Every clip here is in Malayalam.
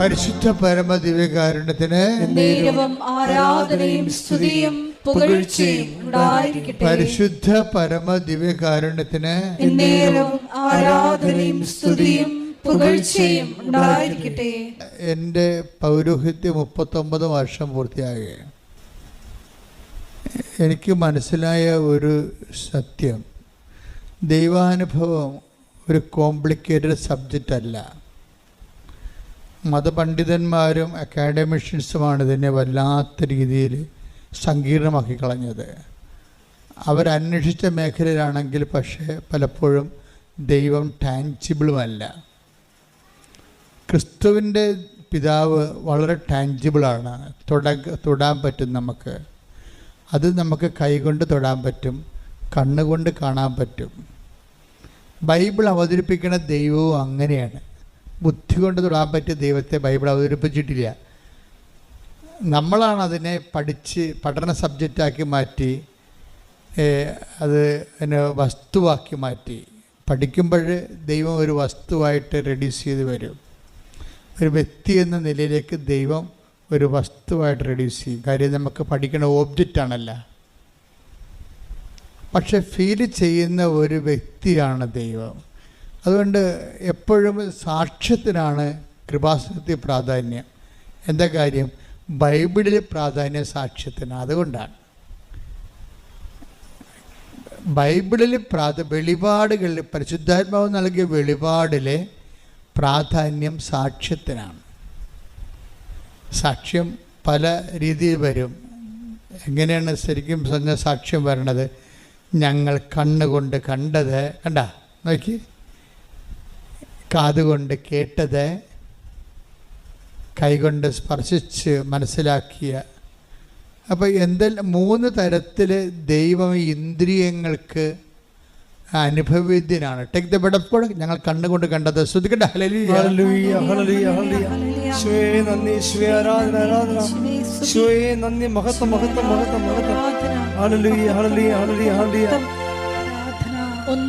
പരിശുദ്ധ പരമ ദിവ്യകാരുണ്യത്തിന് ആരാധനയും സ്തുതിയും പുകഴ്ചയും ഉണ്ടായിരിക്കട്ടെ. പരിശുദ്ധ പരമ ദിവ്യകാരുണ്യത്തിന് ആരാധനയും സ്തുതിയും പുകഴ്ചയും ഉണ്ടായിരിക്കട്ടെ. എന്റെ പൗരോഹിത്യ മുപ്പത്തൊമ്പത് വർഷം പൂർത്തിയാകുകയാണ് എനിക്ക് മനസ്സിലായ ഒരു സത്യം. ദൈവാനുഭവം ഒരു കോംപ്ലിക്കേറ്റഡ് സബ്ജക്റ്റ് അല്ല മതപണ്ഡിതന്മാരും അക്കാഡമിഷ്യൻസുമാണ് ഇതിനെ വല്ലാത്ത രീതിയിൽ സങ്കീർണമാക്കി കളഞ്ഞത്. അവരന്വേഷിച്ച മേഖലയിലാണെങ്കിൽ പക്ഷേ പലപ്പോഴും ദൈവം ടാൻജിബിളുമല്ല ക്രിസ്തുവിന്റെ പിതാവ് വളരെ ടാൻജിബിളാണ് തൊട തൊടാൻ പറ്റും നമുക്ക്. അത് നമുക്ക് കൈകൊണ്ട് തൊടാൻ പറ്റും കണ്ണുകൊണ്ട് കാണാൻ പറ്റും. ബൈബിൾ അവതരിപ്പിക്കുന്ന ദൈവവും അങ്ങനെയാണ്. ബുദ്ധി കൊണ്ട് തൊടാൻ പറ്റിയ ദൈവത്തെ ബൈബിൾ അവതരിപ്പിച്ചിട്ടില്ല. നമ്മളാണ് അതിനെ പഠിച്ച് പഠന സബ്ജക്റ്റാക്കി മാറ്റി അത് അതിനെ വസ്തുവാക്കി മാറ്റി. പഠിക്കുമ്പോൾ ദൈവം ഒരു വസ്തുവായിട്ട് റെഡ്യൂസ് ചെയ്ത് വരും. ഒരു വ്യക്തി എന്ന നിലയിലേക്ക് ദൈവം ഒരു വസ്തുവായിട്ട് റെഡ്യൂസ് ചെയ്യും. കാര്യം നമുക്ക് പഠിക്കുന്ന ഓബ്ജക്റ്റ് ആണല്ല. പക്ഷെ ഫീൽ ചെയ്യുന്ന ഒരു വ്യക്തിയാണ് ദൈവം. അതുകൊണ്ട് എപ്പോഴും സാക്ഷ്യത്തിനാണ് കൃപാസനത്തിൽ പ്രാധാന്യം. എന്താ കാര്യം? ബൈബിളിൽ പ്രാധാന്യം സാക്ഷ്യത്തിന് അതുകൊണ്ടാണ്. ബൈബിളിൽ പ്രാധ വെളിപാടുകളിൽ പരിശുദ്ധാത്മാവ് നൽകിയ വെളിപാടിലെ പ്രാധാന്യം സാക്ഷ്യത്തിനാണ്. സാക്ഷ്യം പല രീതിയിൽ വരും. എങ്ങനെയാണ് ശരിക്കും പറഞ്ഞ സാക്ഷ്യം വരണത്? ഞങ്ങൾ കണ്ണുകൊണ്ട് കണ്ടത് കണ്ട? നോക്കി. കാതുകൊണ്ട് കേട്ടത് കൈകൊണ്ട് സ്പർശിച്ച് മനസ്സിലാക്കിയ. അപ്പോൾ എന്തെല്ലാം മൂന്ന് തരത്തിൽ ദൈവം ഇന്ദ്രിയങ്ങൾക്ക് അനുഭവവേദ്യനാണ്. Take the bed of God ഞങ്ങൾ കണ്ണുകൊണ്ട് കണ്ടത്. ശ്രദ്ധിക്കട്ടെ. ഹല്ലേലൂയ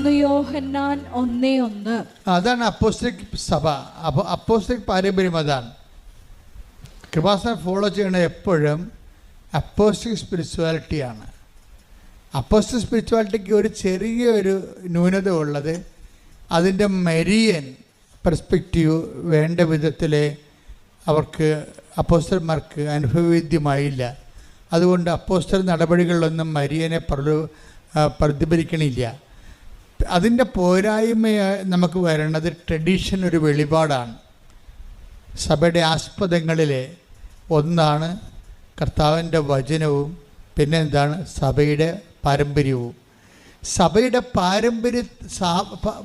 യോഹന്നാൻ ഒന്നേ ഒന്ന്. അതാണ് അപ്പോസ്റ്റിക് സഭ. അപ്പോസ്റ്റിക് പാരമ്പര്യം അതാണ്. കൃപാസനം ഫോളോ ചെയ്യണ എപ്പോഴും അപ്പോസ്റ്റിക് സ്പിരിച്വാലിറ്റിയാണ് അപ്പോസ്റ്റിക് സ്പിരിച്വാലിറ്റിക്ക് ഒരു ചെറിയ ഒരു ന്യൂനത ഉള്ളത് അതിന്റെ മെരിയൻ പെർസ്പെക്റ്റീവ് വേണ്ട വിധത്തിൽ അവർക്ക് അപ്പോസ്റ്റർമാർക്ക് അനുഭവവേദ്യമായില്ല. അതുകൊണ്ട് അപ്പോസ്റ്റർ നടപടികളിലൊന്നും മരിയനെ പ്രതിഫലിക്കണില്ല. അതിന്റെ പോരായ്മ നമുക്ക് വരണത് ട്രഡീഷൻ ഒരു വെളിപാടാണ്. സഭയുടെ ആസ്പദങ്ങളിലെ ഒന്നാണ് കർത്താവിന്റെ വചനവും പിന്നെ എന്താണ് സഭയുടെ പാരമ്പര്യവും. സഭയുടെ പാരമ്പര്യ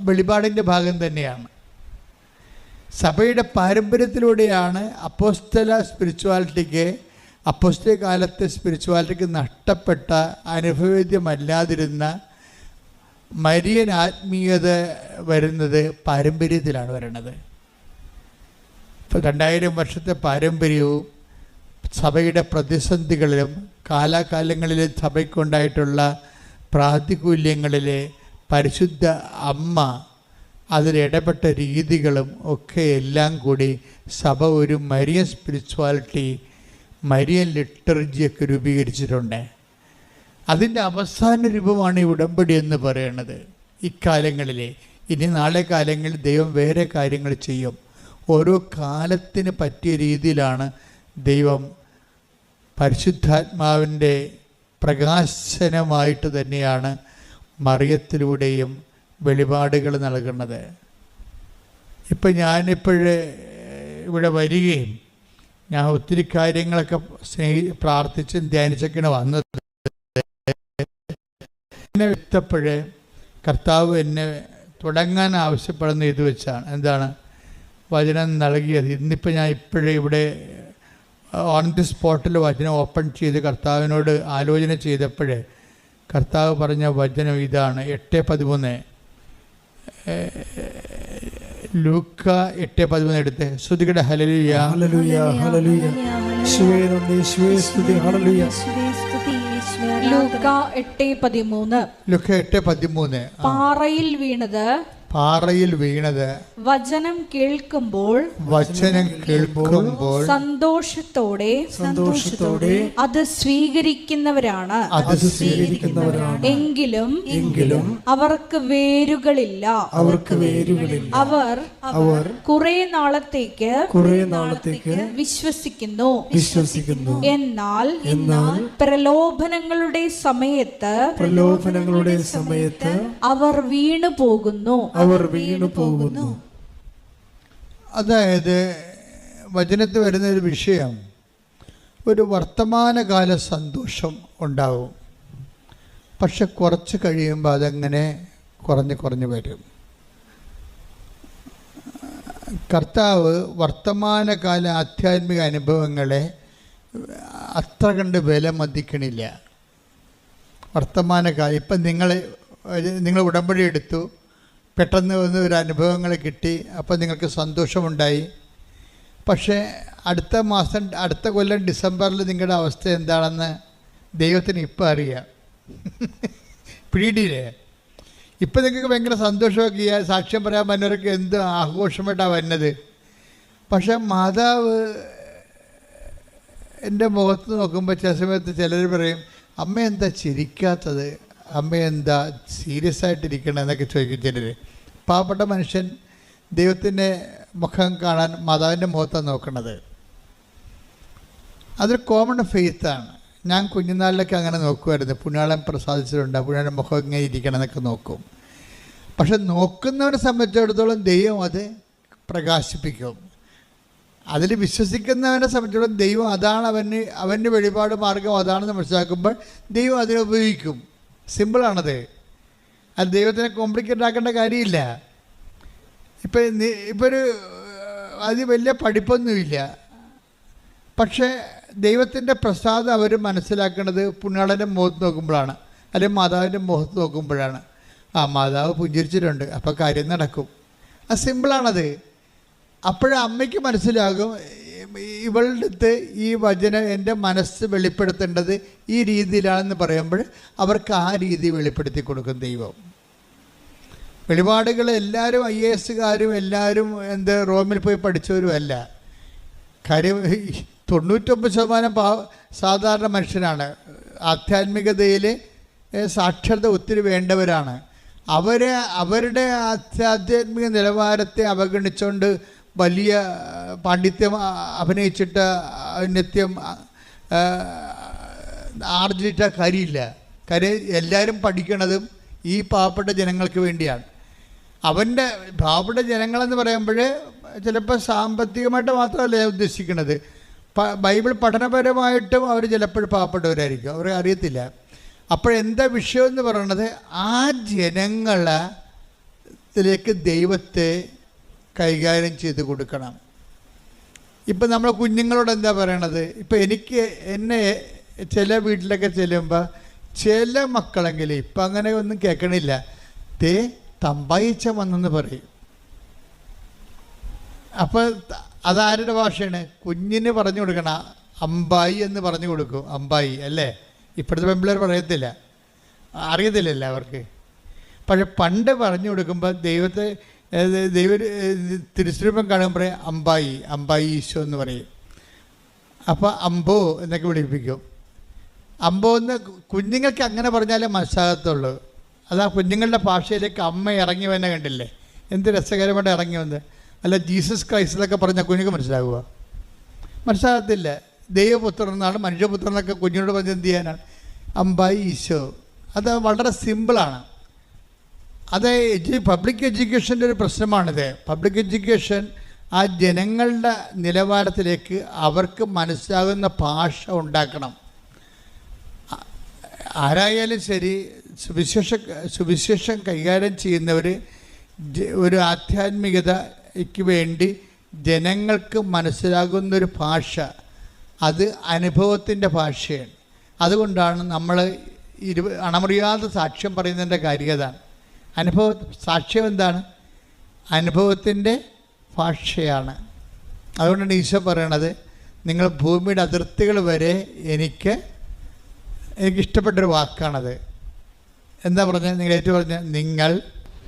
വെളിപാടിന്റെ ഭാഗം തന്നെയാണ്. സഭയുടെ പാരമ്പര്യത്തിലൂടെയാണ് അപ്പോസ്തല സ്പിരിച്വാലിറ്റിക്ക് അപ്പോസ്തല കാലത്തെ സ്പിരിച്വാലിറ്റിക്ക് നഷ്ടപ്പെട്ട അനുഭവേദ്യമല്ലാതിരുന്ന മരിയൻ ആത്മീയത വരുന്നത് പാരമ്പര്യത്തിലാണ് വരുന്നത് ഇപ്പോൾ രണ്ടായിരം വർഷത്തെ പാരമ്പര്യവും സഭയുടെ പ്രതിസന്ധികളിലും കാലാകാലങ്ങളിൽ സഭയ്ക്കുണ്ടായിട്ടുള്ള പ്രാതികൂല്യങ്ങളിലെ പരിശുദ്ധ അമ്മ അതിലിടപെട്ട രീതികളും ഒക്കെ എല്ലാം കൂടി സഭ ഒരു മരിയൻ സ്പിരിച്വാലിറ്റി മരിയൻ ലിറ്റർജിയൊക്കെ രൂപീകരിച്ചിട്ടുണ്ട്. അതിന്റെ അവസാന രൂപമാണ് ഈ ഉടമ്പടി എന്ന് പറയുന്നത് ഇക്കാലങ്ങളിലെ ഇനി നാളെ കാലങ്ങളിൽ ദൈവം വേറെ കാര്യങ്ങൾ ചെയ്യും. ഓരോ കാലത്തിന് പറ്റിയ രീതിയിലാണ് ദൈവം പരിശുദ്ധാത്മാവിന്റെ പ്രകാശനമായിട്ട് തന്നെയാണ് മറിയത്തിലൂടെയും വെളിപാടുകൾ നൽകുന്നത്. ഇപ്പം ഞാനിപ്പോഴേ ഇവിടെ വരികയും ഞാൻ ഒത്തിരി കാര്യങ്ങളൊക്കെ സ്നേഹി പ്രാർത്ഥിച്ചും ധ്യാനിച്ചൊക്കെയാണ് വന്നത്. എന്നെ വിട്ടപ്പോഴേ കർത്താവ് എന്നെ തുടങ്ങാൻ ആവശ്യപ്പെടുന്ന ഇത് വെച്ചാണ്. എന്താണ്? വചനം നൽകിയത്. ഇന്നിപ്പോൾ ഞാൻ ഇപ്പോഴേ ഇവിടെ ഓൺ ദി സ്പോട്ടിൽ വചനം ഓപ്പൺ ചെയ്ത് കർത്താവിനോട് ആലോചന ചെയ്തപ്പോഴേ കർത്താവ് പറഞ്ഞ വചനം ഇതാണ്. എട്ട് പതിമൂന്ന്. ലൂക്ക എട്ട് പതിമൂന്ന് എടുത്ത്. ശ്രുതികയുടെ ഹലലിയ ഹല്ലേലൂയ ഹല്ലേലൂയ. ശിവേ നന്ദി ശിവേ സ്തുതി. ഹല്ലേലൂയ. ലൂക്ക എട്ട് പതിമൂന്ന്. ലുക്ക എട്ട് പതിമൂന്ന്. പാറയിൽ വീണത് പാറയിൽ വീണത്. വചനം കേൾക്കുമ്പോൾ വചനം കേൾക്കുമ്പോൾ സന്തോഷത്തോടെ സന്തോഷത്തോടെ അത് സ്വീകരിക്കുന്നവരാണ്. അത് സ്വീകരിക്കുന്നവരാണ്. എങ്കിലും എങ്കിലും അവർക്ക് വേരുകളില്ല. അവർക്ക് വേരുകളില്ല. അവർ അവർ കുറെ നാളത്തേക്ക് കുറെ നാളത്തേക്ക് വിശ്വസിക്കുന്നു. വിശ്വസിക്കുന്നു. എന്നാൽ എന്നാൽ പ്രലോഭനങ്ങളുടെ സമയത്ത് പ്രലോഭനങ്ങളുടെ സമയത്ത് അവർ വീണു പോകുന്നു അവർ വീണു പോകുന്നു. അതായത് വചനത്തിൽ വരുന്ന ഒരു വിഷയം ഒരു വർത്തമാനകാല സന്തോഷം ഉണ്ടാവും. പക്ഷെ കുറച്ച് കഴിയുമ്പോൾ അതങ്ങനെ കുറഞ്ഞ് കുറഞ്ഞ് വരും. കർത്താവ് വർത്തമാനകാല ആധ്യാത്മിക അനുഭവങ്ങളെ അത്ര കണ്ട് വില മതിക്കണില്ല വർത്തമാനകാലം ഇപ്പം നിങ്ങൾ നിങ്ങൾ ഉടമ്പടി എടുത്തു. പെട്ടെന്ന് വന്ന് ഒരു അനുഭവങ്ങൾ കിട്ടി അപ്പോൾ നിങ്ങൾക്ക് സന്തോഷമുണ്ടായി. പക്ഷേ അടുത്ത മാസം അടുത്ത കൊല്ലം ഡിസംബറിൽ നിങ്ങളുടെ അവസ്ഥ എന്താണെന്ന് ദൈവത്തിന് ഇപ്പം അറിയാം. പിടിയില്ലേ ഇപ്പം നിങ്ങൾക്ക് ഭയങ്കര സന്തോഷമൊക്കെ ചെയ്യുക സാക്ഷ്യം പറയാൻ വന്നവർക്ക് എന്ത് ആഘോഷമായിട്ടാണ് വരുന്നത്. പക്ഷെ മാതാവ് എന്റെ മുഖത്ത് നോക്കുമ്പോൾ ചില സമയത്ത് ചിലർ പറയും അമ്മ എന്താ ചിരിക്കാത്തത്? അമ്മ എന്താ സീരിയസ് ആയിട്ടിരിക്കണം എന്നൊക്കെ ചോദിക്കും ചിലർ പാവപ്പെട്ട മനുഷ്യൻ ദൈവത്തിന്റെ മുഖം കാണാൻ മാതാവിന്റെ മുഖത്താണ് നോക്കുന്നത് അതൊരു കോമൺ ഫെയ്ത്താണ് ഞാൻ കുഞ്ഞുനാളിലൊക്കെ അങ്ങനെ നോക്കുമായിരുന്നു. പുണ്യാളം പ്രസാദിച്ചിട്ടുണ്ട്. പുണ്യാളം മുഖം ഇങ്ങനെ ഇരിക്കണം എന്നൊക്കെ നോക്കും. പക്ഷെ നോക്കുന്നവരെ സംബന്ധിച്ചിടത്തോളം ദൈവം അത് പ്രകാശിപ്പിക്കും. അതിൽ വിശ്വസിക്കുന്നവനെ സംബന്ധിച്ചിടത്തോളം ദൈവം അതാണ് അവന് അവന്റെ വെളിപാട് മാർഗം അതാണെന്ന് മനസ്സിലാക്കുമ്പോൾ ദൈവം അതിനെ ഉപയോഗിക്കും. സിമ്പിളാണത് അത് ദൈവത്തിനെ കോംപ്ലിക്കേറ്റ് ആക്കേണ്ട കാര്യമില്ല. ഇപ്പം ഇപ്പം ഒരു അത് വലിയ പഠിപ്പൊന്നുമില്ല. പക്ഷേ ദൈവത്തിന്റെ പ്രസാദം അവർ മനസ്സിലാക്കുന്നത് പുണ്യാളന്റെ മുഖത്ത് നോക്കുമ്പോഴാണ്. അല്ലെങ്കിൽ മാതാവിന്റെ മുഖത്ത് നോക്കുമ്പോഴാണ്. ആ മാതാവ് പുഞ്ചിരിച്ചിട്ടുണ്ട്. അപ്പോൾ കാര്യം നടക്കും. അത് സിമ്പിളാണത് അപ്പോഴേ അമ്മയ്ക്ക് മനസ്സിലാകും ഇവളുടെ ഈ വചനം എന്റെ മനസ്സ് വെളിപ്പെടുത്തേണ്ടത് ഈ രീതിയിലാണെന്ന് പറയുമ്പോൾ അവർക്ക് ആ രീതി വെളിപ്പെടുത്തി കൊടുക്കും ദൈവം. വെളിപാടുകൾ എല്ലാവരും ഐ എ എസുകാരും എല്ലാവരും എന്ത് റോമിൽ പോയി പഠിച്ചവരും അല്ല. കാര്യം തൊണ്ണൂറ്റൊമ്പത് ശതമാനം പാ സാധാരണ മനുഷ്യരാണ് ആധ്യാത്മികതയിൽ സാക്ഷരത ഒത്തിരി വേണ്ടവരാണ്. അവരെ അവരുടെ ആധ്യാത്മിക നിലവാരത്തെ അവഗണിച്ചുകൊണ്ട് വലിയ പാണ്ഡിത്യം അഭിനയിച്ചിട്ട് നിത്യം ആർജിച്ച കാര്യമില്ല. കാര്യം എല്ലാവരും പഠിക്കണതും ഈ പാവപ്പെട്ട ജനങ്ങൾക്ക് വേണ്ടിയാണ്. അവന്റെ പാവപ്പെട്ട ജനങ്ങളെന്ന് പറയുമ്പോൾ ചിലപ്പോൾ സാമ്പത്തികമായിട്ട് മാത്രമല്ല ഞാൻ ഉദ്ദേശിക്കുന്നത്. ബൈബിൾ പഠനപരമായിട്ടും അവർ ചിലപ്പോൾ പാവപ്പെട്ടവരായിരിക്കും. അവരെ അറിയത്തില്ല. അപ്പോഴെന്താ വിഷയം എന്ന് പറയുന്നത് ആ ജനങ്ങളിലേക്ക് ദൈവത്തെ കൈകാര്യം ചെയ്ത് കൊടുക്കണം. ഇപ്പം നമ്മൾ കുഞ്ഞുങ്ങളോട് എന്താ പറയണത്? ഇപ്പം എനിക്ക് എന്നെ ചില വീട്ടിലൊക്കെ ചെല്ലുമ്പോൾ ചില മക്കളെങ്കിലും ഇപ്പം അങ്ങനെ ഒന്നും കേൾക്കണില്ല തേ തമ്പായിച്ച വന്നെന്ന് പറയും. അപ്പോൾ അതാരുടെ ഭാഷയാണ്? കുഞ്ഞിന് പറഞ്ഞു കൊടുക്കണം. അമ്പായി എന്ന് പറഞ്ഞു കൊടുക്കും. അമ്പായി അല്ലേ? ഇപ്പോഴത്തെ പെമ്പിള്ളേർ പറയത്തില്ല. അറിയത്തില്ലല്ലോ അവർക്ക്. പക്ഷെ പണ്ട് പറഞ്ഞു കൊടുക്കുമ്പോൾ ദൈവത്തെ ദൈവ തിരുസ്വരൂപം കാണുമ്പോൾ പറയും അമ്പായി അമ്പായി ഈശോ എന്ന് പറയും. അപ്പോൾ അമ്പോ എന്നൊക്കെ വിളിപ്പിക്കും. അമ്പോ എന്ന് കുഞ്ഞുങ്ങൾക്ക് അങ്ങനെ പറഞ്ഞാലേ മനസ്സിലാകത്തുള്ളൂ അത് ആ കുഞ്ഞുങ്ങളുടെ ഭാഷയിലേക്ക് അമ്മ ഇറങ്ങി വന്നെ കണ്ടില്ലേ? എന്ത് രസകരമായിട്ട് ഇറങ്ങി വന്ന്. അല്ല ജീസസ് ക്രൈസ്റ്റ് എന്നൊക്കെ പറഞ്ഞാൽ കുഞ്ഞുങ്ങൾക്ക് മനസ്സിലാകുക മനസ്സിലാകത്തില്ല. ദൈവപുത്രൻ എന്നാണ് മനുഷ്യപുത്രൻ എന്നൊക്കെ കുഞ്ഞിനോട് പറഞ്ഞ് എന്ത് ചെയ്യാനാണ്? അമ്പായി ഈശോ. അത് വളരെ സിമ്പിളാണ്. അത് പബ്ലിക് എഡ്യൂക്കേഷന്റെ ഒരു പ്രശ്നമാണിത്. പബ്ലിക് എഡ്യൂക്കേഷൻ ആ ജനങ്ങളുടെ നിലവാരത്തിലേക്ക് അവർക്ക് മനസ്സിലാകുന്ന ഭാഷ ഉണ്ടാക്കണം. ആരായാലും ശരി സുവിശേഷ സുവിശേഷം കൈകാര്യം ചെയ്യുന്നവർ ഒരു ആധ്യാത്മികതയ്ക്ക് വേണ്ടി ജനങ്ങൾക്ക് മനസ്സിലാകുന്നൊരു ഭാഷ അത് അനുഭവത്തിന്റെ ഭാഷയാണ്. അതുകൊണ്ടാണ് നമ്മൾ ഇരുപ അണമറിയാതെ സാക്ഷ്യം പറയുന്നതിന്റെ കാര്യം അതാണ്. അനുഭവ സാക്ഷ്യം എന്താണ്? അനുഭവത്തിന്റെ ഭാഷയാണ്. അതുകൊണ്ടാണ് ഈശോ പറയണത് നിങ്ങൾ ഭൂമിയുടെ അതിർത്തികൾ വരെ എനിക്ക് എനിക്കിഷ്ടപ്പെട്ടൊരു വാക്കാണത്. എന്താ പറഞ്ഞത്? നിങ്ങൾ ഏറ്റവും പറഞ്ഞ നിങ്ങൾ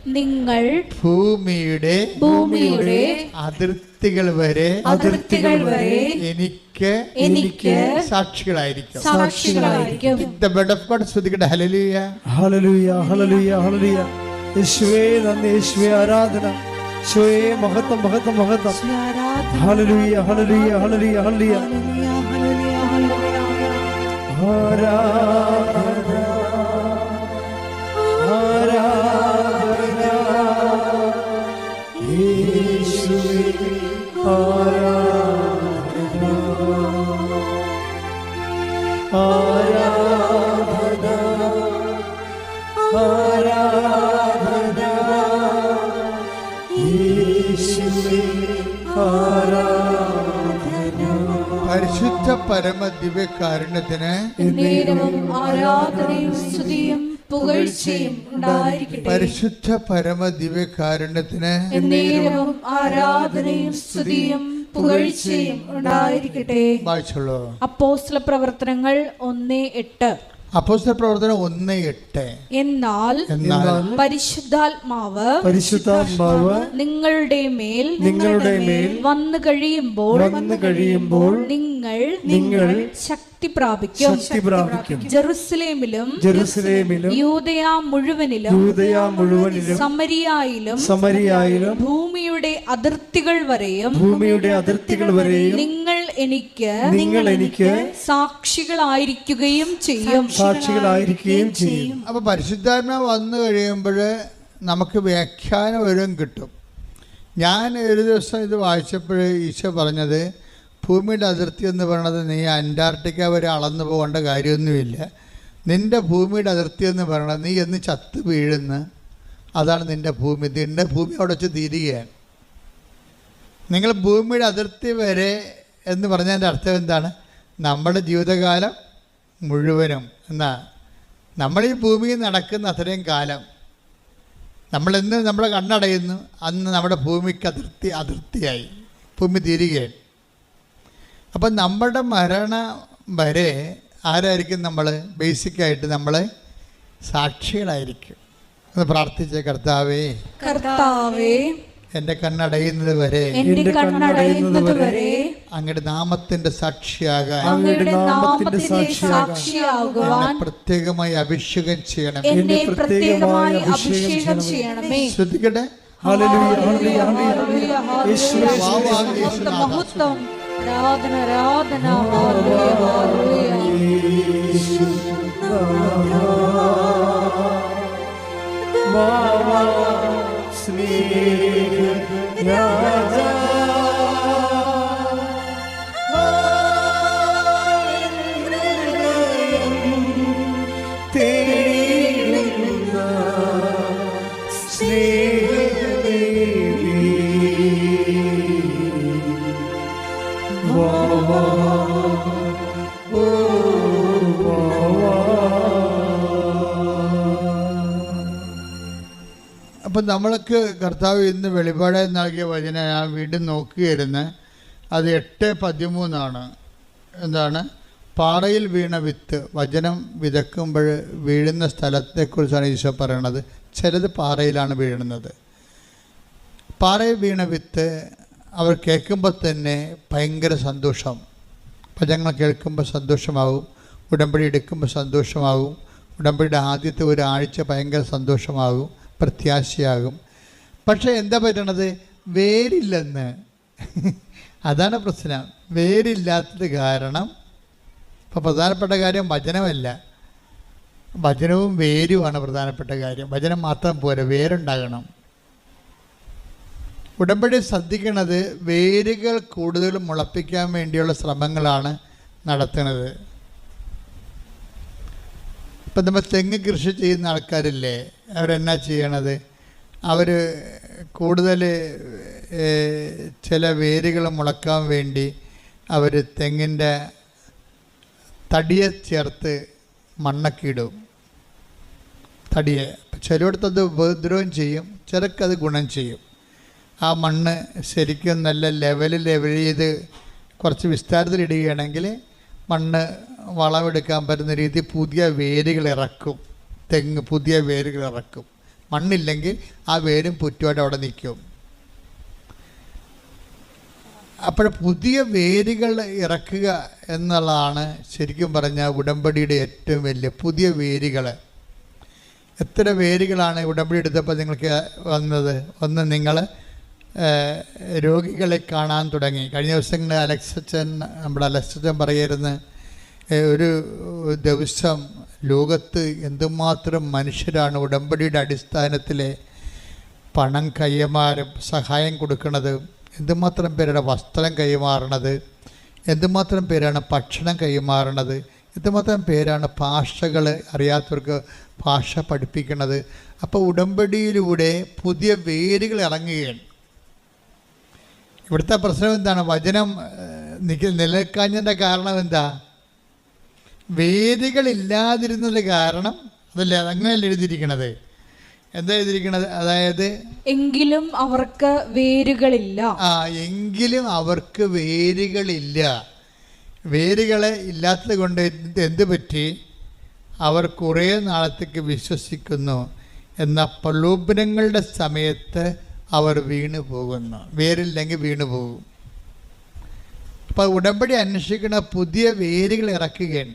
നിങ്ങൾ ഭൂമിയുടെ ഭൂമിയുടെ അതിർത്തികൾ വരെ അതിർത്തികൾ വരെ എനിക്ക് എനിക്ക് സാക്ഷികളായിരിക്കും. സാക്ഷികളായിരിക്കും. The bed of God ശ്രദ്ധിക്കട്ടെ. Hallelujah hallelujah hallelujah hallelujah. യേശുവേ നന്ദി യേശുവേ ആരാധന. യേശുവേ മഹത്വം മഹത്വം മഹത്വം. ഹല്ലേലൂയ. Hallelujah hallelujah hallelujah. ആരാധന. പരിശുദ്ധ പരമ ദിവ്യകാരുണ്യത്തിന് പരിശുദ്ധ പരമ ദിവ്യകാരുണ്യത്തിന് ആരാധനയും സ്തുതിയും പുകഴ്ചയും ഉണ്ടായിരിക്കട്ടെ. അപ്പോസ്തല പ്രവർത്തനങ്ങൾ ഒന്ന് എട്ട്. അപ്പോസ്തല പ്രവർത്തനം ഒന്ന് എട്ട്. എന്നാൽ പരിശുദ്ധാത്മാവ് പരിശുദ്ധാത്മാവ് നിങ്ങളുടെ മേൽ നിങ്ങളുടെ മേൽ വന്നു കഴിയുമ്പോൾ വന്നു കഴിയുമ്പോൾ നിങ്ങൾ നിങ്ങൾ ശക്തി പ്രാപിക്കും ശക്തി പ്രാപിക്കും ജെറുസലേമിലും ജെറുസലേമിലും യൂതയ മുഴുവനിലും യൂദയ മുഴുവനിലും സമരിയായിലും സമരിയായിലും ഭൂമിയുടെ അതിർത്തികൾ വരെയും ഭൂമിയുടെ അതിർത്തികൾ വരെയും നിങ്ങൾ എനിക്ക് നിങ്ങൾ എനിക്ക് സാക്ഷികളായിരിക്കുകയും ചെയ്യും. സാക്ഷികളായിരിക്കുകയും ചെയ്യും. അപ്പൊ പരിശുദ്ധാത്മ വന്നു കഴിയുമ്പോൾ നമുക്ക് വ്യാഖ്യാനം ഒരു കിട്ടും. ഞാൻ ഒരു ദിവസം ഇത് വായിച്ചപ്പോൾ ഈശോ പറഞ്ഞത് ഭൂമിയുടെ അതിർത്തി എന്ന് പറയണത് നീ അന്റാർട്ടിക്ക വരെ അളന്നു പോകേണ്ട കാര്യമൊന്നുമില്ല. നിന്റെ ഭൂമിയുടെ അതിർത്തി എന്ന് പറയണത് നീ എന്ന് ചത്ത് വീഴുന്ന. അതാണ് നിന്റെ ഭൂമി. നിന്റെ ഭൂമി അവിടെ വെച്ച് തീരുകയാണ് നിങ്ങൾ ഭൂമിയുടെ അതിർത്തി വരെ എന്ന് പറഞ്ഞതിന്റെ അർത്ഥം എന്താണ്? നമ്മുടെ ജീവിതകാലം മുഴുവനും എന്നാ? നമ്മൾ ഈ ഭൂമിയിൽ നടക്കുന്ന അത്രയും കാലം നമ്മളെന്ന് നമ്മളെ കണ്ണടയുന്നു. അന്ന് നമ്മുടെ ഭൂമിക്ക് അതിർത്തി അതിർത്തിയായി. ഭൂമി തീരുകയാണ് അപ്പം നമ്മുടെ മരണം വരെ ആരായിരിക്കും നമ്മൾ ബേസിക്കായിട്ട് നമ്മൾ സാക്ഷികളായിരിക്കും. ഒന്ന് പ്രാർത്ഥിച്ച കർത്താവേ കർത്താവേ എന്റെ കണ്ണടയുന്നത് വരെ എന്റെ കണ്ണടയുന്നത് വരെ അങ്ങയുടെ നാമത്തിന്റെ സാക്ഷിയാകാൻ അങ്ങയുടെ നാമത്തിന്റെ പ്രത്യേകമായി അഭിഷേകം ചെയ്യണം എന്നെ പ്രത്യേകമായി അഭിഷേകം ചെയ്യണമേ. ശ്രദ്ധിക്കട്ടെ? ഹല്ലേലൂയ ഹല്ലേലൂയ ഹല്ലേലൂയ യേശുവേ മഹത്വം, മഹത്വം ആരാധന ആരാധന സ്നേഹ രാജാ അപ്പം നമ്മൾക്ക് കർത്താവ് ഇന്ന് വെളിപാടായി നൽകിയ വചന ഞാൻ വീണ്ടും നോക്കിയിരുന്ന് അത് എട്ട് പതിമൂന്നാണ്. എന്താണ്? പാറയിൽ വീണ വിത്ത് വചനം വിതക്കുമ്പോൾ വീഴുന്ന സ്ഥലത്തെക്കുറിച്ചാണ് ഈശോ പറയണത്. ചിലത് പാറയിലാണ് വീഴുന്നത്. പാറയിൽ വീണ വിത്ത് അവർ കേൾക്കുമ്പോൾ തന്നെ ഭയങ്കര സന്തോഷം. ഭജനങ്ങൾ കേൾക്കുമ്പോൾ സന്തോഷമാകും. ഉടമ്പടി എടുക്കുമ്പോൾ സന്തോഷമാകും. ഉടമ്പടിയുടെ ആദ്യത്തെ ഒരാഴ്ച ഭയങ്കര സന്തോഷമാകും. പ്രത്യാശയാകും. പക്ഷേ എന്താ പറ്റണത് വേരില്ലെന്ന്. അതാണ് പ്രശ്നം. വേരില്ലാത്തത് കാരണം ഇപ്പോൾ പ്രധാനപ്പെട്ട കാര്യം വചനമല്ല. വചനവും വേരുമാണ് പ്രധാനപ്പെട്ട കാര്യം. വചനം മാത്രം പോരാ. വേരുണ്ടാകണം. ഉടമ്പടി ശ്രദ്ധിക്കുന്നത് വേരുകൾ കൂടുതൽ മുളപ്പിക്കാൻ വേണ്ടിയുള്ള ശ്രമങ്ങളാണ് നടത്തുന്നത്. ഇപ്പം നമ്മൾ തെങ്ങ് കൃഷി ചെയ്യുന്ന ആൾക്കാരില്ലേ? അവരെന്നാ ചെയ്യണത്? അവർ കൂടുതൽ ചില വേരുകൾ മുളക്കാൻ വേണ്ടി അവർ തെങ്ങിന്റെ തടിയെ ചേർത്ത് മണ്ണൊക്കെ ഇടും. തടിയെ. ചിലയിടത്തത് ഉപദ്രവം ചെയ്യും ചിലക്കത് ഗുണം ചെയ്യും. ആ മണ്ണ് ശരിക്കും നല്ല ലെവലിൽ ലെവൽ ചെയ്ത് കുറച്ച് വിസ്താരത്തിലിടുകയാണെങ്കിൽ മണ്ണ് വളമെടുക്കാൻ പറ്റുന്ന രീതി പുതിയ വേരുകൾ ഇറക്കും. തെങ്ങ് പുതിയ വേരുകൾ ഇറക്കും. മണ്ണില്ലെങ്കിൽ ആ വേരും പുറ്റുമായിട്ട് അവിടെ നിൽക്കും. അപ്പോൾ പുതിയ വേരുകൾ ഇറക്കുക എന്നുള്ളതാണ് ശരിക്കും പറഞ്ഞാൽ ഉടമ്പടിയുടെ ഏറ്റവും വലിയ പുതിയ വേരുകൾ. എത്ര വേരുകളാണ് ഉടമ്പടി എടുത്തപ്പോൾ നിങ്ങൾക്ക് വന്നത്? ഒന്ന് നിങ്ങൾ രോഗികളെ കാണാൻ തുടങ്ങി. കഴിഞ്ഞ ദിവസങ്ങളിൽ അലക്സച്ചൻ നമ്മുടെ അലക്സച്ചൻ പറയായിരുന്നു ഒരു ദിവസം ലോകത്ത് എന്തുമാത്രം മനുഷ്യരാണ് ഉടമ്പടിയുടെ അടിസ്ഥാനത്തിൽ പണം കൈമാറും സഹായം കൊടുക്കുന്നത് എന്തുമാത്രം പേരുടെ വസ്ത്രം കൈമാറണത് എന്തുമാത്രം പേരാണ് ഭക്ഷണം കൈമാറണത് എന്തുമാത്രം പേരാണ് ഭാഷകൾ അറിയാത്തവർക്ക് ഭാഷ പഠിപ്പിക്കുന്നത് അപ്പോൾ ഉടമ്പടിയിലൂടെ പുതിയ വേരുകൾ ഇറങ്ങുകയാണ്. ഇവിടുത്തെ പ്രശ്നം എന്താണ്? വചനം ഏഹ്, നിക്ക് നിലനിൽക്കാഞ്ഞതിന്റെ കാരണം എന്താ? വേദികളില്ലാതിരുന്നത് കാരണം അതല്ല? അതങ്ങനെയല്ല എഴുതിയിരിക്കണത്? എന്താ എഴുതിയിരിക്കണത്? അതായത് എങ്കിലും അവർക്ക് വേരുകളില്ല. ആ എങ്കിലും അവർക്ക് വേരുകളില്ല. വേരുകൾ ഇല്ലാത്തത് കൊണ്ട് എന്ത് പറ്റി? അവർ കുറേ നാളത്തേക്ക് വിശ്വസിക്കുന്നു. എന്ന പ്രലോഭനങ്ങളുടെ സമയത്ത് അവർ വീണു പോകുന്നു. വേരില്ലെങ്കിൽ വീണു പോകും. അപ്പോൾ ഉടമ്പടി അന്വേഷിക്കുന്ന പുതിയ വേരുകൾ ഇറക്കുകയാണ്.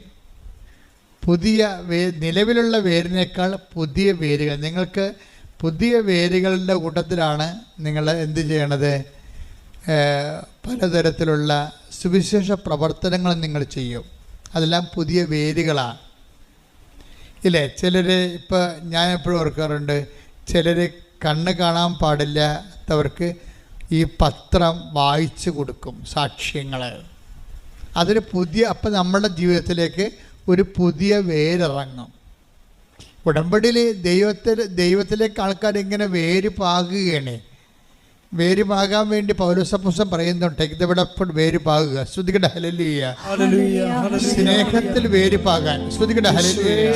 പുതിയ വേ നിലവിലുള്ള വേരിനേക്കാൾ പുതിയ വേരുകൾ. നിങ്ങൾക്ക് പുതിയ വേരുകളുടെ കൂട്ടത്തിലാണ് നിങ്ങൾ എന്ത് ചെയ്യണത്? പലതരത്തിലുള്ള സുവിശേഷ പ്രവർത്തനങ്ങൾ നിങ്ങൾ ചെയ്യും. അതെല്ലാം പുതിയ വേരുകളാണ്. ഇല്ലേ? ചിലർ ഇപ്പോൾ ഞാൻ എപ്പോഴും ഓർക്കാറുണ്ട്. ചിലർ കണ്ണ് കാണാൻ പാടില്ലാത്തവർക്ക് ഈ പത്രം വായിച്ചു കൊടുക്കും സാക്ഷ്യങ്ങൾ അതൊരു പുതിയ അപ്പം നമ്മുടെ ജീവിതത്തിലേക്ക് ഒരു പുതിയ വേരിറങ്ങും. ഉടമ്പടിയിൽ ദൈവത്തിൽ ദൈവത്തിലേക്ക് ആൾക്കാർ ഇങ്ങനെ വേര് പാകുകയാണ് വേര് പാകാൻ വേണ്ടി പൗരസപുസം പറയുന്നുണ്ട് ടേക്ക് വേര് പാകുക ശ്രുതികട ഹലലിയ സ്നേഹത്തിൽ വേരുപാകാൻ ശ്രുതികട ഹലലിയ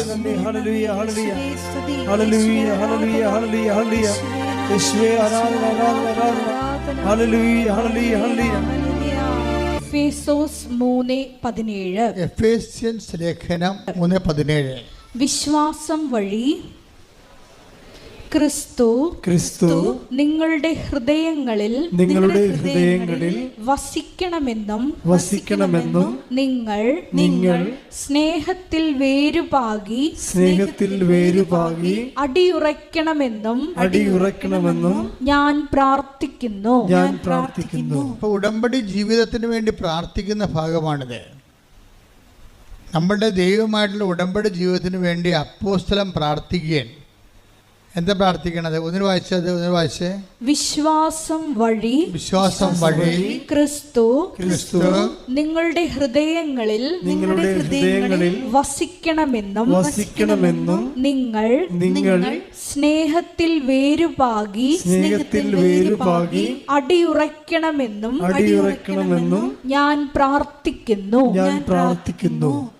മൂന്ന് പതിനേഴ്. എഫേസ്യൻസ് ലേഖനം മൂന്ന് പതിനേഴ്. വിശ്വാസം വഴി ക്രിസ്തു ക്രിസ്തു നിങ്ങളുടെ ഹൃദയങ്ങളിൽ നിങ്ങളുടെ ഹൃദയങ്ങളിൽ വസിക്കണമെന്നും വസിക്കണമെന്നും നിങ്ങൾ നിങ്ങൾ സ്നേഹത്തിൽ വേരുപാകി സ്നേഹത്തിൽ വേരുപാകി അടിയുറയ്ക്കണമെന്നും അടിയുറയ്ക്കണമെന്നും ഞാൻ പ്രാർത്ഥിക്കുന്നു. ഞാൻ പ്രാർത്ഥിക്കുന്നു. ഉടമ്പടി ജീവിതത്തിന് വേണ്ടി പ്രാർത്ഥിക്കുന്ന ഭാഗമാണിത്. നമ്മുടെ ദൈവമായിട്ടുള്ള ഉടമ്പടി ജീവിതത്തിന് വേണ്ടി അപ്പോസ്തലം പ്രാർത്ഥിക്കുകയാണ്. എന്താ പ്രാർത്ഥിക്കണത്? ഒന്നിനു വായിച്ചത് ഒന്നിനു വായിച്ചേ. വിശ്വാസം വഴി വിശ്വാസം വഴി ക്രിസ്തു ക്രിസ്തു നിങ്ങളുടെ ഹൃദയങ്ങളിൽ നിങ്ങളുടെ ഹൃദയങ്ങളിൽ വസിക്കണമെന്നും വസിക്കണമെന്നും നിങ്ങൾ നിങ്ങൾ സ്നേഹത്തിൽ വേരുപാകി സ്നേഹത്തിൽ വേരുപാകി അടിയുറയ്ക്കണമെന്നും അടിയുറയ്ക്കണമെന്നും ഞാൻ പ്രാർത്ഥിക്കുന്നു. ഞാൻ പ്രാർത്ഥിക്കുന്നു.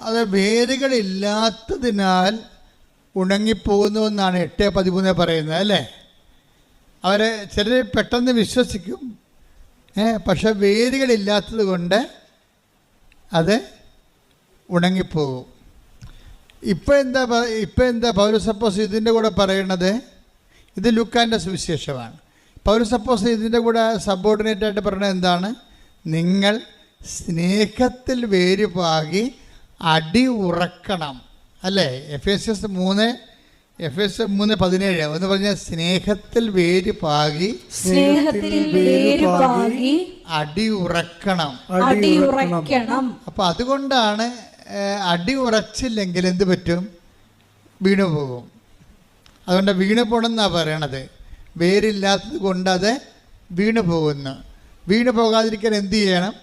അത് വേരുകളില്ലാത്തതിനാൽ ഉണങ്ങിപ്പോകുന്നു എന്നാണ് എട്ട് പതിമൂന്ന് പറയുന്നത് അല്ലേ? അവർ ചിലർ പെട്ടെന്ന് വിശ്വസിക്കും. പക്ഷെ വേരുകളില്ലാത്തത് കൊണ്ട് അത് ഉണങ്ങിപ്പോകും. ഇപ്പം എന്താ ഇപ്പം എന്താ പൗരസപ്പോസ് ഇതിന്റെ കൂടെ പറയണത്? ഇത് ലുക്കാന്റെ സുവിശേഷമാണ്. പൗരസപ്പോസ് ഇതിന്റെ കൂടെ സബോർഡിനേറ്റ് ആയിട്ട് പറയുന്നത് എന്താണ്? നിങ്ങൾ സ്നേഹത്തിൽ വേര് പാകി അടി ഉറക്കണം. അല്ലേ? എഫ് എസ് എസ് മൂന്ന് എഫ് എസ് മൂന്ന് പതിനേഴ്. എന്ന് പറഞ്ഞാൽ സ്നേഹത്തിൽ വേര് പാകി സ്നേഹത്തിൽ വേരുപാകി അടി ഉറക്കണം. അപ്പൊ അപ്പോൾ അതുകൊണ്ടാണ് അടി ഉറച്ചില്ലെങ്കിൽ എന്ത് പറ്റും? വീണു പോകും. അതുകൊണ്ട് വീണു പോകണമെന്നാണ് പറയണത്. വേരില്ലാത്തത് കൊണ്ട് അത് വീണു പോകുന്നു. വീണു പോകാതിരിക്കാൻ എന്ത് ചെയ്യണം?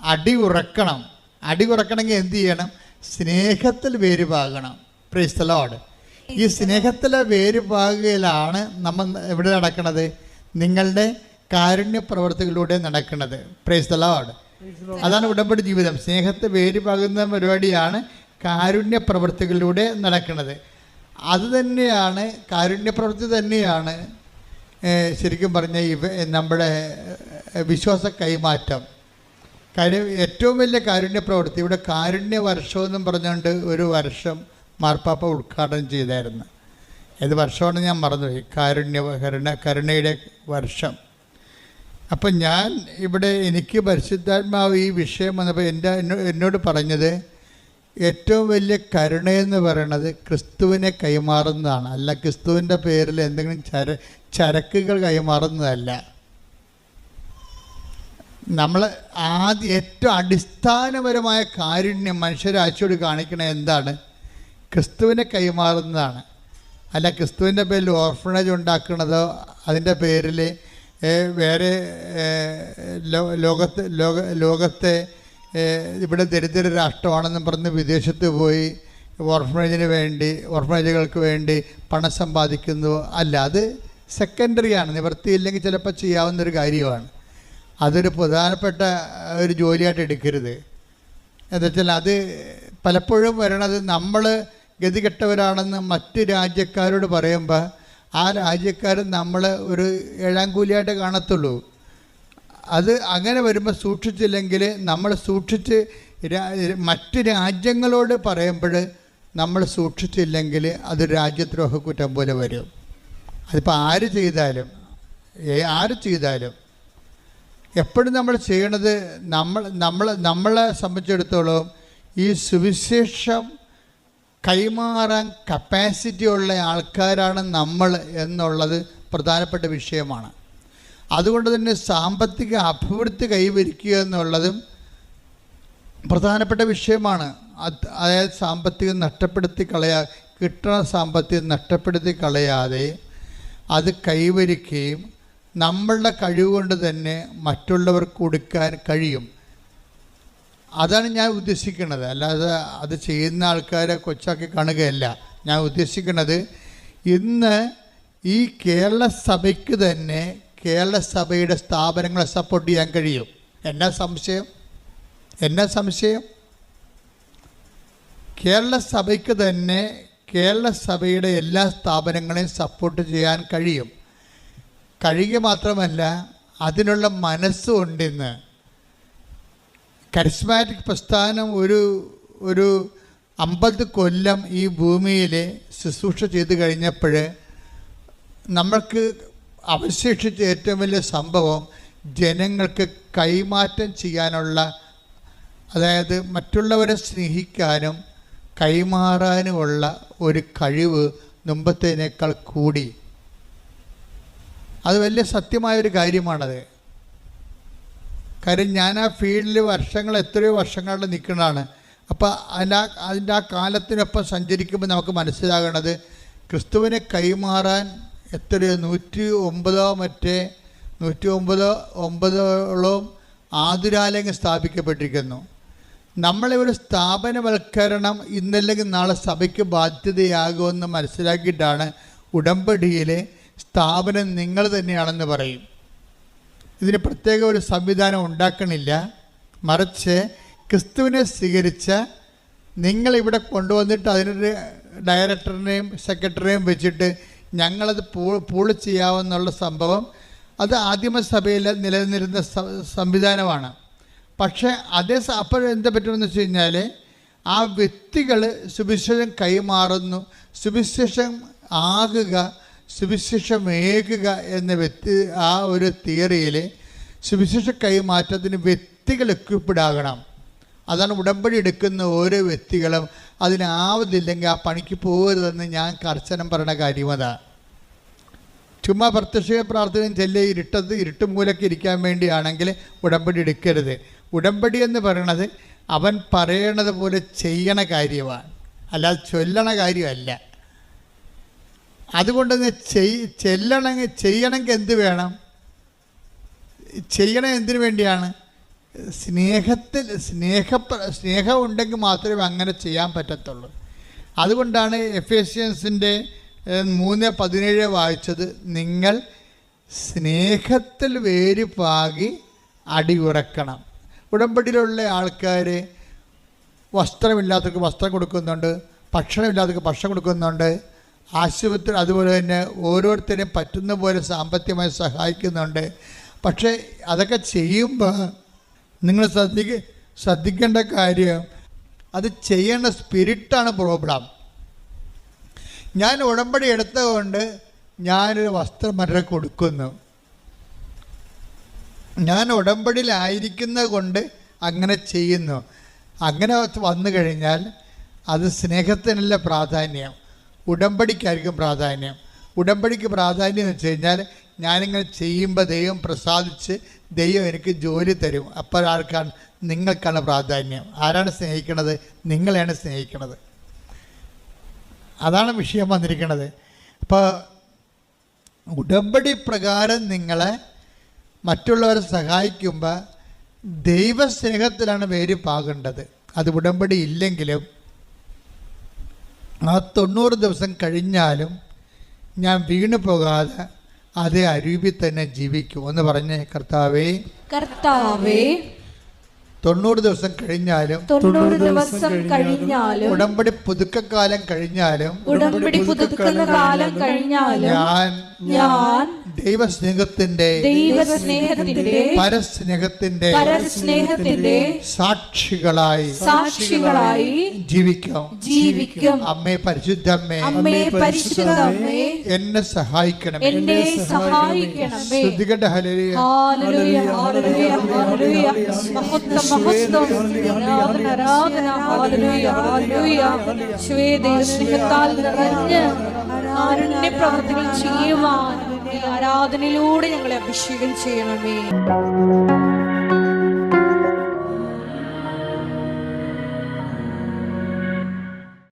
അടി ഉറക്കണം. അടി ഉറക്കണമെങ്കിൽ എന്ത് ചെയ്യണം? സ്നേഹത്തിൽ വേര് പാകണം പ്രൈസ് ലോഡ് ഈ സ്നേഹത്തിലെ വേര് പാകുകയിലാണ് നമ്മൾ എവിടെ നടക്കുന്നത് നിങ്ങളുടെ കാരുണ്യ പ്രവർത്തികളിലൂടെ നടക്കുന്നത് പ്രൈസ് ദ ലോഡ് അതാണ് ഉടമ്പടി ജീവിതം. സ്നേഹത്തെ വേര് പകുന്ന പരിപാടിയാണ് കാരുണ്യ പ്രവർത്തികളിലൂടെ നടക്കുന്നത് അത് തന്നെയാണ് കാരുണ്യ പ്രവൃത്തി തന്നെയാണ് ശരിക്കും പറഞ്ഞ ഇവ നമ്മുടെ വിശ്വാസ കൈമാറ്റം. കാര്യം ഏറ്റവും വലിയ കാരുണ്യ പ്രവൃത്തി ഇവിടെ കാരുണ്യ വർഷമെന്നും പറഞ്ഞുകൊണ്ട് ഒരു വർഷം മാർപ്പാപ്പ ഉദ്ഘാടനം ചെയ്തായിരുന്നു. ഏത് വർഷമാണ് ഞാൻ മറന്നുപോയി. കാരുണ്യ കരുണ കരുണയുടെ വർഷം. അപ്പം ഞാൻ ഇവിടെ എനിക്ക് പരിശുദ്ധാത്മാവ് ഈ വിഷയം വന്നപ്പോൾ എന്റെ എന്നോട് പറഞ്ഞത് ഏറ്റവും വലിയ കരുണയെന്ന് പറയണത് ക്രിസ്തുവിനെ കൈമാറുന്നതാണ്. അല്ല ക്രിസ്തുവിന്റെ പേരിൽ എന്തെങ്കിലും ചര ചരക്കുകൾ കൈമാറുന്നതല്ല. നമ്മൾ ആദ്യ ഏറ്റവും അടിസ്ഥാനപരമായ കാരുണ്യം മനുഷ്യരാശിയോട് കാണിക്കണ എന്താണ്? ക്രിസ്തുവിനെ കൈമാറുന്നതാണ്. അല്ല ക്രിസ്തുവിന്റെ പേരിൽ ഓർഫണേജ് ഉണ്ടാക്കുന്നതോ അതിന്റെ പേരിൽ വേറെ ലോകത്തെ ലോക ലോകത്തെ ഇവിടെ ദരിദ്ര രാഷ്ട്രമാണെന്നും പറഞ്ഞ് വിദേശത്ത് പോയി ഓർഫണേജിന് വേണ്ടി ഓർഫണേജുകൾക്ക് വേണ്ടി പണം സമ്പാദിക്കുന്നു. അല്ല അത് സെക്കൻഡറിയാണ് നിവൃത്തിയില്ലെങ്കിൽ ചിലപ്പോൾ ചെയ്യാവുന്നൊരു കാര്യമാണ്. അതൊരു പ്രധാനപ്പെട്ട ഒരു ജോലിയായിട്ട് എടുക്കരുത്. എന്താ വെച്ചാൽ അത് പലപ്പോഴും വരണത് നമ്മൾ ഗതികെട്ടവരാണെന്ന് മറ്റ് രാജ്യക്കാരോട് പറയുമ്പോൾ ആ രാജ്യക്കാർ നമ്മൾ ഒരു ഏഴാം കൂലിയായിട്ട് കാണത്തുള്ളൂ. അത് അങ്ങനെ വരുമ്പോൾ സൂക്ഷിച്ചില്ലെങ്കിൽ നമ്മൾ സൂക്ഷിച്ച് മറ്റ് രാജ്യങ്ങളോട് പറയുമ്പോൾ നമ്മൾ സൂക്ഷിച്ചില്ലെങ്കിൽ അത് രാജ്യദ്രോഹ കുറ്റം പോലെ വരും. അതിപ്പോൾ ആര് ചെയ്താലും ആര് ചെയ്താലും എപ്പോഴും നമ്മൾ ചെയ്യണത് നമ്മൾ നമ്മൾ നമ്മളെ സംബന്ധിച്ചിടത്തോളം ഈ സുവിശേഷം കൈമാറാൻ കപ്പാസിറ്റി ഉള്ള ആൾക്കാരാണ് നമ്മൾ എന്നുള്ളത് പ്രധാനപ്പെട്ട വിഷയമാണ്. അതുകൊണ്ട് തന്നെ സാമ്പത്തിക അഭിവൃദ്ധി കൈവരിക്കുക എന്നുള്ളതും പ്രധാനപ്പെട്ട വിഷയമാണ്. അത് അതായത് സാമ്പത്തികം നഷ്ടപ്പെടുത്തി കളയാ കിട്ടുന്ന സാമ്പത്തികം നഷ്ടപ്പെടുത്തി കളയാതെ അത് കൈവരിക്കുകയും നമ്മളുടെ കഴിവ് കൊണ്ട് തന്നെ മറ്റുള്ളവർക്ക് കൊടുക്കാൻ കഴിയും. അതാണ് ഞാൻ ഉദ്ദേശിക്കുന്നത്. അല്ലാതെ അത് ചെയ്യുന്ന ആൾക്കാരെ കൊച്ചാക്കി കാണുകയല്ല. ഞാൻ ഉദ്ദേശിക്കുന്നത് ഇന്ന് ഈ കേരള സഭയ്ക്ക് തന്നെ കേരള സഭയുടെ സ്ഥാപനങ്ങളെ സപ്പോർട്ട് ചെയ്യാൻ കഴിയും. എന്നാ സംശയം? എന്നാ സംശയം? കേരള സഭയ്ക്ക് തന്നെ കേരള സഭയുടെ എല്ലാ സ്ഥാപനങ്ങളെയും സപ്പോർട്ട് ചെയ്യാൻ കഴിയും. കഴിയുക മാത്രമല്ല അതിനുള്ള മനസ്സും ഉണ്ടെന്ന് കരിസ്മാറ്റിക് പ്രസ്ഥാനം ഒരു ഒരു അമ്പത് കൊല്ലം ഈ ഭൂമിയിൽ ശുശ്രൂഷ ചെയ്ത് കഴിഞ്ഞപ്പോൾ നമ്മൾക്ക് അവശേഷിച്ച ഏറ്റവും വലിയ സംഭവം ജനങ്ങൾക്ക് കൈമാറ്റം ചെയ്യാനുള്ള അതായത് മറ്റുള്ളവരെ സ്നേഹിക്കാനും കൈമാറാനുമുള്ള ഒരു കഴിവ് മുമ്പത്തേനേക്കാൾ കൂടി. അത് വലിയ സത്യമായൊരു കാര്യമാണത്. കാര്യം ഞാൻ ആ ഫീൽഡിൽ വർഷങ്ങൾ എത്രയോ വർഷങ്ങളുടെ നിൽക്കുന്നതാണ്. അപ്പോൾ അതിന്റെ ആ അതിന്റെ ആ കാലത്തിനൊപ്പം സഞ്ചരിക്കുമ്പോൾ നമുക്ക് മനസ്സിലാകണത് ക്രിസ്തുവിനെ കൈമാറാൻ എത്രയോ നൂറ്റി ഒമ്പതോ മറ്റേ നൂറ്റി ഒമ്പതോ ഒമ്പതോളം ആതുരാലയങ്ങൾ സ്ഥാപിക്കപ്പെട്ടിരിക്കുന്നു. നമ്മളെ ഒരു സ്ഥാപനവൽക്കരണം ഇന്നല്ലെങ്കിൽ നാളെ സഭയ്ക്ക് ബാധ്യതയാകുമെന്ന് മനസ്സിലാക്കിയിട്ടാണ് ഉടമ്പടിയിലെ സ്ഥാപനം നിങ്ങൾ തന്നെയാണെന്ന് പറയും. ഇതിന് പ്രത്യേക ഒരു സംവിധാനം ഉണ്ടാക്കണില്ല. മറിച്ച് ക്രിസ്തുവിനെ സ്വീകരിച്ച നിങ്ങളിവിടെ കൊണ്ടുവന്നിട്ട് അതിനൊരു ഡയറക്ടറിനെയും സെക്രട്ടറിയെയും വെച്ചിട്ട് ഞങ്ങളത് പൂ പൂൾ ചെയ്യാമെന്നുള്ള സംഭവം അത് ആദിമസഭയിൽ നിലനിന്നിരുന്ന സംവിധാനമാണ്. പക്ഷേ അതേ അപ്പോൾ എന്താ പറ്റുമെന്ന് വെച്ച് കഴിഞ്ഞാൽ ആ വ്യക്തികൾ സുവിശേഷം കൈമാറുന്നു. സുവിശേഷം ആകുക സുവിശേഷമേകുക എന്ന വ്യക്തി ആ ഒരു തിയറിയിൽ സുവിശേഷ കൈമാറ്റത്തിന് വ്യക്തികൾ എക്വിപ്പിഡാകണം അതാണ് ഉടമ്പടി എടുക്കുന്ന ഓരോ വ്യക്തികളും അതിനാവതില്ലെങ്കിൽ ആ പണിക്ക് പോകരുതെന്ന് ഞാൻ കർശനം പറയുന്ന കാര്യം അതാണ് ചുമ്മാ പ്രത്യക്ഷ പ്രാർത്ഥനയും ചെല്ലെ ഇരുട്ടത്ത് ഇരുട്ട് മൂലക്ക് ഇരിക്കാൻ വേണ്ടിയാണെങ്കിൽ ഉടമ്പടി എടുക്കരുത്. ഉടമ്പടി എന്ന് പറയണത് അവൻ പറയണത് പോലെ ചെയ്യണ കാര്യമാണ്. അല്ലാതെ ചൊല്ലണ കാര്യമല്ല. അതുകൊണ്ട് തന്നെ ചെയ് ചെല്ലണമെങ്കിൽ ചെയ്യണമെങ്കിൽ എന്ത് വേണം? ചെയ്യണം എന്തിനു വേണ്ടിയാണ്? സ്നേഹത്തിൽ സ്നേഹ സ്നേഹം ഉണ്ടെങ്കിൽ മാത്രമേ അങ്ങനെ ചെയ്യാൻ പറ്റത്തുള്ളൂ. അതുകൊണ്ടാണ് എഫേഷ്യൻസിന്റെ മൂന്ന് പതിനേഴ് വായിച്ചത്. നിങ്ങൾ സ്നേഹത്തിൽ വേര് പാകി അടിയുറക്കണം ഉടമ്പടിയിലുള്ള ആൾക്കാർ വസ്ത്രമില്ലാത്തവർക്ക് വസ്ത്രം കൊടുക്കുന്നുണ്ട് ഭക്ഷണമില്ലാത്തവർക്ക് ഭക്ഷണം കൊടുക്കുന്നുണ്ട്. ആശുപത്രി അതുപോലെ തന്നെ ഓരോരുത്തരെയും പറ്റുന്ന പോലെ സാമ്പത്തികമായി സഹായിക്കുന്നുണ്ട്. പക്ഷേ അതൊക്കെ ചെയ്യുമ്പോൾ നിങ്ങൾ ശ്രദ്ധിക്ക ശ്രദ്ധിക്കേണ്ട കാര്യം അത് ചെയ്യേണ്ട സ്പിരിറ്റാണ് പ്രോബ്ലം. ഞാൻ ഉടമ്പടി എടുത്തതുകൊണ്ട് ഞാനൊരു വസ്ത്രം മറ്റേ കൊടുക്കുന്നു. ഞാൻ ഉടമ്പടിയിലായിരിക്കുന്നത് കൊണ്ട് അങ്ങനെ ചെയ്യുന്നു. അങ്ങനെ വന്നു കഴിഞ്ഞാൽ അത് സ്നേഹത്തിനല്ല പ്രാധാന്യം. ഉടമ്പടിക്കായിരിക്കും പ്രാധാന്യം. ഉടമ്പടിക്ക് പ്രാധാന്യം എന്ന് വെച്ച് കഴിഞ്ഞാൽ ഞാനിങ്ങനെ ചെയ്യുമ്പോൾ ദൈവം പ്രസാദിച്ച് ദൈവം എനിക്ക് ജോലി തരും. അപ്പോൾ ആർക്കാണ് നിങ്ങൾക്കാണ് പ്രാധാന്യം. ആരാണ് സ്നേഹിക്കണത്? നിങ്ങളെയാണ് സ്നേഹിക്കണത്. അതാണ് വിഷയം വന്നിരിക്കുന്നത് അപ്പോൾ ഉടമ്പടി പ്രകാരം നിങ്ങളെ മറ്റുള്ളവരെ സഹായിക്കുമ്പോൾ ദൈവസ്നേഹത്തിലാണ് വേര് പാകേണ്ടത്. അത് ഉടമ്പടി ഇല്ലെങ്കിലും ആ തൊണ്ണൂറ് ദിവസം കഴിഞ്ഞാലും ഞാൻ വീണു പോകാതെ അതേ അരൂപിൽ തന്നെ ജീവിക്കൂ എന്ന് പറഞ്ഞ് കർത്താവേ. കർത്താവേ. തൊണ്ണൂറ് ദിവസം കഴിഞ്ഞാലും തൊണ്ണൂറ് ദിവസം കഴിഞ്ഞാലും ഉടമ്പടി പുതുക്കക്കാലം കഴിഞ്ഞാലും ഉടമ്പടി പുതുക്കുന്ന കാലം കഴിഞ്ഞാലും ഞാൻ ഞാൻ ദൈവസ്നേഹത്തിന്റെ ദൈവസ്നേഹത്തിന്റെ പരസ്നേഹത്തിന്റെ പരസ്നേഹത്തിന്റെ സാക്ഷികളായി സാക്ഷികളായി ജീവിക്കാം. ജീവിക്കും. അമ്മേ പരിശുദ്ധമ്മേ അമ്മേ പരിശുദ്ധമ്മേ എന്നെ സഹായിക്കണം എന്നെ സഹായിക്കണമേ. ശ്രുതികട ഹല്ലേലൂയ. Hallelujah hallelujah hallelujah. മഹത്വം ആരാധന ചെയ്യുവാൻ ആരാധനയിലൂടെ ഞങ്ങളെ അഭിഷേകം ചെയ്യണമേ